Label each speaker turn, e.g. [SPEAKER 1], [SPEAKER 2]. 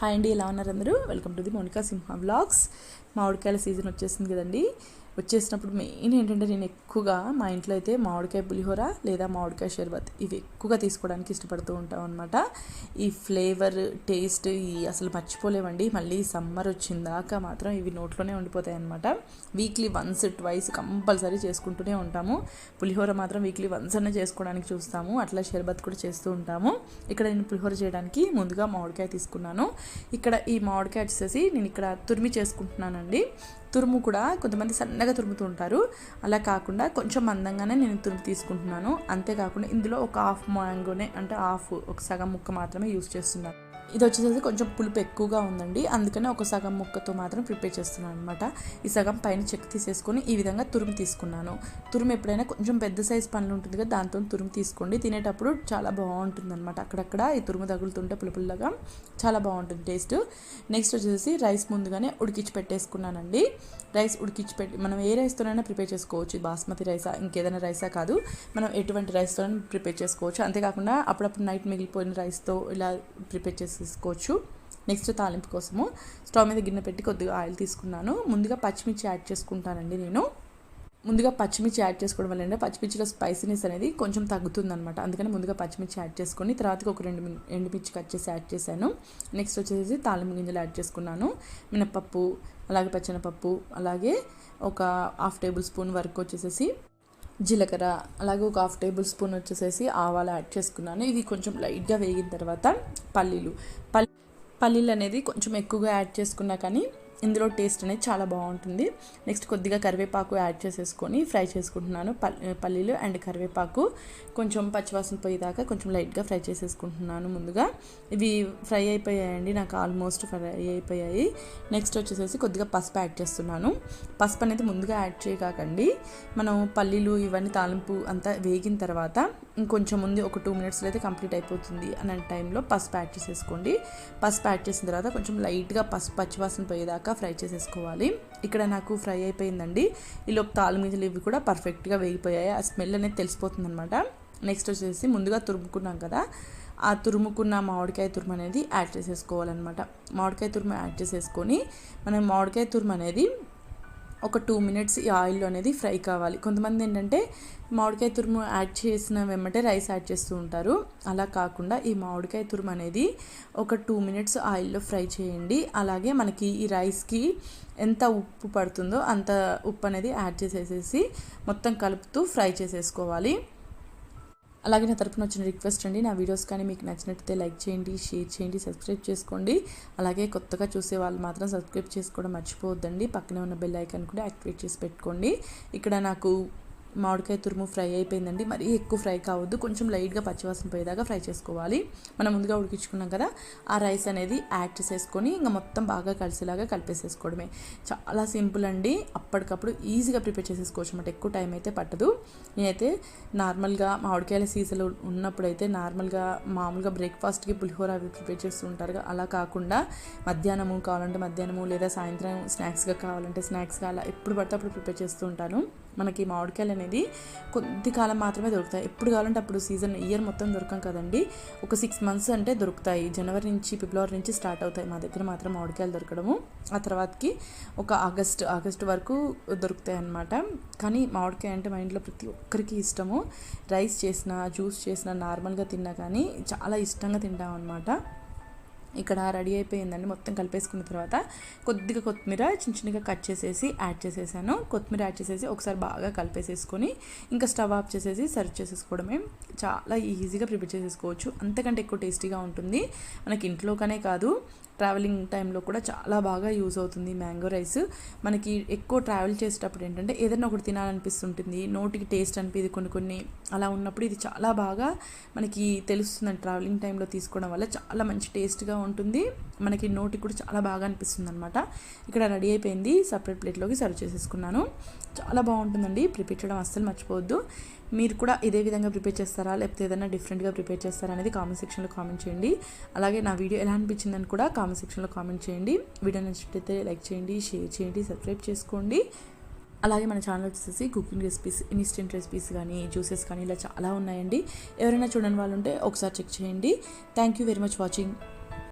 [SPEAKER 1] Hi అండి ఎలా ఉన్నారు అందరూ? Welcome to the Monica Simha vlogs. మామిడికాయల season వచ్చేసింది కదండి. వచ్చేసినప్పుడు మెయిన్ ఏంటంటే నేను ఎక్కువగా మా ఇంట్లో అయితే మామిడికాయ పులిహోర లేదా మామిడికాయ షర్బత్ ఇవి ఎక్కువగా తీసుకోవడానికి ఇష్టపడుతూ ఉంటాం అనమాట ఈ ఫ్లేవర్ టేస్ట్ ఈ అసలు మర్చిపోలేమండి. మళ్ళీ సమ్మర్ వచ్చిందాక మాత్రం ఇవి నోట్లోనే ఉండిపోతాయి అనమాట వీక్లీ వన్స్ ట్వైస్ కంపల్సరీ చేసుకుంటూనే ఉంటాము. పులిహోర మాత్రం వీక్లీ వన్స్ అనే చేసుకోవడానికి చూస్తాము. అట్లా షర్బత్ కూడా చేస్తూ ఉంటాము. ఇక్కడ నేను పులిహోర చేయడానికి ముందుగా మామిడికాయ తీసుకున్నాను. ఇక్కడ ఈ మామిడికాయ వచ్చేసి నేను ఇక్కడ తురిమి చేసుకుంటున్నానండి. తురుము కూడా కొంతమంది సన్నగా తురుముతూ ఉంటారు అలా కాకుండా కొంచెం మందంగానే నేను తురుము తీసుకుంటున్నాను. అంతేకాకుండా ఇందులో ఒక హాఫ్ మ్యాంగోనే అంటే హాఫ్ ఒక సగం ముక్క మాత్రమే యూస్ చేస్తున్నాను. ఇది వచ్చేసి కొంచెం పులుపు ఎక్కువగా ఉందండి. అందుకనే ఒక సగం ముక్కతో మాత్రం ప్రిపేర్ చేస్తున్నాను అనమాట ఈ సగం పైన చెక్ తీసేసుకొని ఈ విధంగా తురుము తీసుకున్నాను. తురుము ఎప్పుడైనా కొంచెం పెద్ద సైజ్ పండ్లు ఉంటుంది కదా దాంతో తురుము తీసుకోండి. తినేటప్పుడు చాలా బాగుంటుంది అనమాట అక్కడక్కడ ఈ తురుము తగులుతుంటే పులుపుల్లాగా చాలా బాగుంటుంది టేస్ట్. నెక్స్ట్ వచ్చేసి రైస్ ముందుగానే ఉడికించి పెట్టేసుకున్నానండి. రైస్ ఉడికించి పెట్టి మనం ఏ రైస్తోనైనా ప్రిపేర్ చేసుకోవచ్చు. బాస్మతి రైసా ఇంకేదైనా రైసా కాదు. మనం ఎటువంటి రైస్తోనైనా ప్రిపేర్ చేసుకోవచ్చు. అంతేకాకుండా అప్పుడప్పుడు నైట్ మిగిలిపోయిన రైస్తో ఇలా ప్రిపేర్ తీసుకోవచ్చు నెక్స్ట్ తాలింపు కోసము స్టవ్ మీద గిన్నె పెట్టి కొద్దిగా ఆయిల్ తీసుకున్నాను. ముందుగా పచ్చిమిర్చి యాడ్ చేసుకుంటానండి నేను. ముందుగా పచ్చిమిర్చి యాడ్ చేసుకోవడం వల్ల ఏంటంటే పచ్చిమిర్చిలో స్పైసీనెస్ అనేది కొంచెం తగ్గుతుందనమాట అందుకని ముందుగా పచ్చిమిర్చి యాడ్ చేసుకొని తర్వాత ఒక రెండు ఎండుమిర్చి కట్ చేసి యాడ్ చేశాను. నెక్స్ట్ వచ్చేసి తాలింపు గింజలు యాడ్ చేసుకున్నాను. మినపప్పు అలాగే పచ్చనపప్పు అలాగే ఒక హాఫ్ టేబుల్ స్పూన్ వరకు వచ్చేసేసి జీలకర్ర అలాగే ఒక హాఫ్ టేబుల్ స్పూన్ వచ్చేసేసి ఆవాలు యాడ్ చేసుకున్నాను. ఇవి కొంచెం లైట్గా వేగిన తర్వాత పల్లీలు. పల్లీలు అనేది కొంచెం ఎక్కువగా యాడ్ చేసుకున్నా కానీ ఇందులో టేస్ట్ అనేది చాలా బాగుంటుంది. నెక్స్ట్ కొద్దిగా కరివేపాకు యాడ్ చేసేసుకొని ఫ్రై చేసుకుంటున్నాను. పల్లీలు అండ్ కరివేపాకు కొంచెం పచ్చివాసన పోయేదాకా కొంచెం లైట్గా ఫ్రై చేసేసుకుంటున్నాను ముందుగా. ఇవి ఫ్రై అయిపోయాయండి. నాకు ఆల్మోస్ట్ ఫ్రై అయిపోయాయి. నెక్స్ట్ వచ్చేసేసి కొద్దిగా పసుపు యాడ్ చేస్తున్నాను. పసుపు అనేది ముందుగా యాడ్ చేయకాకండి మనం పల్లీలు ఇవన్నీ తాలింపు అంతా వేగిన తర్వాత ఇంకొంచెం ముందు ఒక టూ మినిట్స్లో అయితే కంప్లీట్ అయిపోతుంది అనే టైంలో పసుపు యాడ్ చేసేసుకోండి. పసుపు యాడ్ చేసిన తర్వాత కొంచెం లైట్గా పసుపు పచ్చివాసన పోయేదాకా ఫ్రై చేసేసుకోవాలి. ఇక్కడ నాకు ఫ్రై అయిపోయిందండి. ఈలోపు తాలిమీదలు ఇవి కూడా పర్ఫెక్ట్గా వేగిపోయాయి. ఆ స్మెల్ అనేది తెలిసిపోతుంది అనమాట నెక్స్ట్ వచ్చేసి ముందుగా తురుముకున్నాం కదా ఆ తురుముకున్న మామిడికాయ తురుము అనేది యాడ్ చేసేసుకోవాలన్నమాట. మామిడికాయ తురుము యాడ్ చేసేసుకొని మనం మామిడికాయ తురుము అనేది ఒక టూ మినిట్స్ ఈ ఆయిల్లో అనేది ఫ్రై కావాలి. కొంతమంది ఏంటంటే మామిడికాయ తురుము యాడ్ చేసిన వెంబటే రైస్ యాడ్ చేస్తూ ఉంటారు. అలా కాకుండా ఈ మామిడికాయ తురుము అనేది ఒక టూ మినిట్స్ ఆయిల్లో ఫ్రై చేయండి. అలాగే మనకి ఈ రైస్కి ఎంత ఉప్పు పడుతుందో అంత ఉప్పు అనేది యాడ్ చేసేసేసి మొత్తం కలుపుతూ ఫ్రై చేసేసుకోవాలి. అలాగే నా తరపున వచ్చిన రిక్వెస్ట్ అండి నా వీడియోస్ కానీ మీకు నచ్చినట్టయితే లైక్ చేయండి షేర్ చేయండి సబ్స్క్రైబ్ చేసుకోండి. అలాగే కొత్తగా చూసే వాళ్ళు మాత్రం సబ్స్క్రైబ్ చేసుకోవడం మర్చిపోవద్దండి. పక్కనే ఉన్న బెల్ ఐకాన్ కూడా యాక్టివేట్ చేసి పెట్టుకోండి. ఇక్కడ నాకు మామిడికాయ తురుము ఫ్రై అయిపోయిందండి. మరీ ఎక్కువ ఫ్రై కావద్దు. కొంచెం లైట్గా పచ్చివాసన పోయేదాకా ఫ్రై చేసుకోవాలి. మనం ముందుగా ఉడికించుకున్నాం కదా ఆ రైస్ అనేది యాడ్ చేసేసుకొని ఇంకా మొత్తం బాగా కలిసేలాగా కలిపేసేసుకోవడమే. చాలా సింపుల్ అండి. అప్పటికప్పుడు ఈజీగా ప్రిపేర్ చేసేసుకోవచ్చు అనమాట ఎక్కువ టైం అయితే పట్టదు. నేనైతే నార్మల్గా మామిడికాయల సీజన్లో ఉన్నప్పుడైతే నార్మల్గా మామూలుగా బ్రేక్ఫాస్ట్కి పులిహోర అవి ప్రిపేర్ చేస్తూ ఉంటారు అలా కాకుండా మధ్యాహ్నము కావాలంటే మధ్యాహ్నము లేదా సాయంత్రం స్నాక్స్గా కావాలంటే స్నాక్స్గా అలా ఎప్పుడు పడితే అప్పుడు ప్రిపేర్ చేస్తూ ఉంటాను. మనకి మామిడికాయలు అనేది కొద్ది కాలం మాత్రమే దొరుకుతాయి. ఎప్పుడు కావాలంటే అప్పుడు సీజన్ ఇయర్ మొత్తం దొరకం కదండి. ఒక సిక్స్ మంత్స్ అంటే దొరుకుతాయి. జనవరి నుంచి ఫిబ్రవరి నుంచి స్టార్ట్ అవుతాయి. మా దగ్గర మాత్రం మామిడికాయలు దొరకడము. ఆ తర్వాతకి ఒక ఆగస్ట్ ఆగస్ట్ వరకు దొరుకుతాయి అన్నమాట కానీ మామిడికాయ అంటే మా ఇంట్లో ప్రతి ఒక్కరికి ఇష్టము. రైస్ చేసిన జ్యూస్ చేసిన నార్మల్గా తిన్నా కానీ చాలా ఇష్టంగా తింటాం అనమాట ఇక్కడ రెడీ అయిపోయిందండి. మొత్తం కలిపేసుకున్న తర్వాత కొద్దిగా కొత్తిమీర చిన్న చిన్నగా కట్ చేసేసి యాడ్ చేసేసాను. కొత్తిమీర యాడ్ చేసేసి ఒకసారి బాగా కలిపేసేసుకొని ఇంకా స్టవ్ ఆఫ్ చేసేసి సర్వ్ చేసేసుకోవడమే చాలా ఈజీగా ప్రిపేర్ చేసేసుకోవచ్చు. అంతకంటే ఎక్కువ టేస్టీగా ఉంటుంది. మనకి ఇంట్లోకనే కాదు ట్రావెలింగ్ టైంలో కూడా చాలా బాగా యూజ్ అవుతుంది మ్యాంగో రైస్. మనకి ఎక్కువ ట్రావెల్ చేసేటప్పుడు ఏంటంటే ఏదైనా ఒకటి తినాలనిపిస్తుంటుంది నోటికి టేస్ట్ అనిపిది కొన్ని కొన్ని. అలా ఉన్నప్పుడు ఇది చాలా బాగా మనకి తెలుస్తుంది ట్రావెలింగ్ టైంలో తీసుకోవడం వల్ల చాలా మంచి టేస్ట్గా ఉంటుంది. మనకి నోటికి కూడా చాలా బాగా అనిపిస్తుంది అనమాట ఇక్కడ రెడీ అయిపోయింది. సపరేట్ ప్లేట్లోకి సర్వ్ చేసేసుకున్నాను. చాలా బాగుంటుందండి. ప్రిపేర్ చేయడం అస్సలు మర్చిపోవద్దు. మీరు కూడా ఇదే విధంగా ప్రిపేర్ చేస్తారా లేకపోతే ఏదైనా డిఫరెంట్గా ప్రిపేర్ చేస్తారా అనేది కామెంట్ సెక్షన్లో కామెంట్ చేయండి. అలాగే నా వీడియో ఎలా అనిపించిందని కూడా కామెంట్ సెక్షన్లో కామెంట్ చేయండి. వీడియో నచ్చినట్టయితే లైక్ చేయండి షేర్ చేయండి సబ్స్క్రైబ్ చేసుకోండి. అలాగే మన ఛానల్ వచ్చేసి కుకింగ్ రెసిపీస్ ఇన్స్టెంట్ రెసిపీస్ కానీ జ్యూసెస్ కానీ ఇలా చాలా ఉన్నాయండి. ఎవరైనా చూడని వాళ్ళు ఉంటే ఒకసారి చెక్ చేయండి. Thank you very much watching.